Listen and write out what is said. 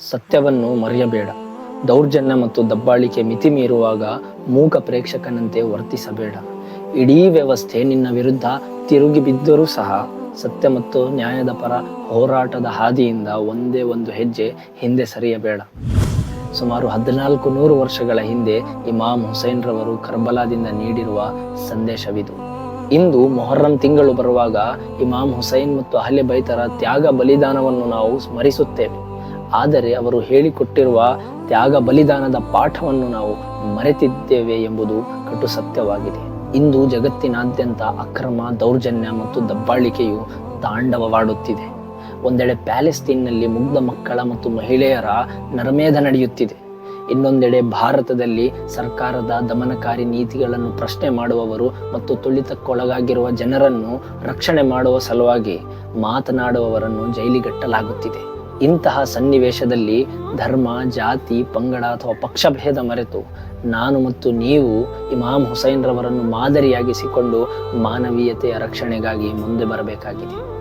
ಸತ್ಯವನ್ನು ಮರೆಯಬೇಡ. ದೌರ್ಜನ್ಯ ಮತ್ತು ದಬ್ಬಾಳಿಕೆ ಮಿತಿ ಮೀರುವಾಗ ಮೂಕ ಪ್ರೇಕ್ಷಕನಂತೆ ವರ್ತಿಸಬೇಡ. ಇಡೀ ವ್ಯವಸ್ಥೆ ನಿನ್ನ ವಿರುದ್ಧ ತಿರುಗಿ ಬಿದ್ದರೂ ಸಹ ಸತ್ಯ ಮತ್ತು ನ್ಯಾಯದ ಪರ ಹೋರಾಟದ ಹಾದಿಯಿಂದ ಒಂದೇ ಒಂದು ಹೆಜ್ಜೆ ಹಿಂದೆ ಸರಿಯಬೇಡ. ಸುಮಾರು ಹದಿನಾಲ್ಕು ನೂರು ವರ್ಷಗಳ ಹಿಂದೆ ಇಮಾಮ್ ಹುಸೈನ್ ರವರು ಕರ್ಬಲಾದಿಂದ ನೀಡಿರುವ ಸಂದೇಶವಿದು. ಇಂದು ಮೊಹರ್ರಂ ತಿಂಗಳು ಬರುವಾಗ ಇಮಾಮ್ ಹುಸೈನ್ ಮತ್ತು ಅಹಲೆ ಬೈತರ ತ್ಯಾಗ ಬಲಿದಾನವನ್ನು ನಾವು ಸ್ಮರಿಸುತ್ತೇವೆ. ಆದರೆ ಅವರು ಹೇಳಿಕೊಟ್ಟಿರುವ ತ್ಯಾಗ ಬಲಿದಾನದ ಪಾಠವನ್ನು ನಾವು ಮರೆತಿದ್ದೇವೆ ಎಂಬುದು ಕಟು ಸತ್ಯವಾಗಿದೆ. ಇಂದು ಜಗತ್ತಿನಾದ್ಯಂತ ಅಕ್ರಮ ದೌರ್ಜನ್ಯ ಮತ್ತು ದಬ್ಬಾಳಿಕೆಯು ತಾಂಡವವಾಡುತ್ತಿದೆ. ಒಂದೆಡೆ ಪ್ಯಾಲೆಸ್ತೀನ್ನಲ್ಲಿ ಮುಗ್ಧ ಮಕ್ಕಳ ಮತ್ತು ಮಹಿಳೆಯರ ನರಮೇಧ ನಡೆಯುತ್ತಿದೆ. ಇನ್ನೊಂದೆಡೆ ಭಾರತದಲ್ಲಿ ಸರ್ಕಾರದ ದಮನಕಾರಿ ನೀತಿಗಳನ್ನು ಪ್ರಶ್ನೆ ಮಾಡುವವರು ಮತ್ತು ತುಳಿತಕ್ಕೊಳಗಾಗಿರುವ ಜನರನ್ನು ರಕ್ಷಣೆ ಮಾಡುವ ಸಲುವಾಗಿ ಮಾತನಾಡುವವರನ್ನು ಜೈಲಿಗಟ್ಟಲಾಗುತ್ತಿದೆ. ಇಂತಹ ಸನ್ನಿವೇಶದಲ್ಲಿ ಧರ್ಮ, ಜಾತಿ, ಪಂಗಡ ಅಥವಾ ಪಕ್ಷಭೇದ ಮರೆತು ನಾನು ಮತ್ತು ನೀವು ಇಮಾಮ್ ಹುಸೈನ್ ರವರನ್ನು ಮಾದರಿಯಾಗಿಸಿಕೊಂಡು ಮಾನವೀಯತೆಯ ರಕ್ಷಣೆಗಾಗಿ ಮುಂದೆ ಬರಬೇಕಾಗಿದೆ.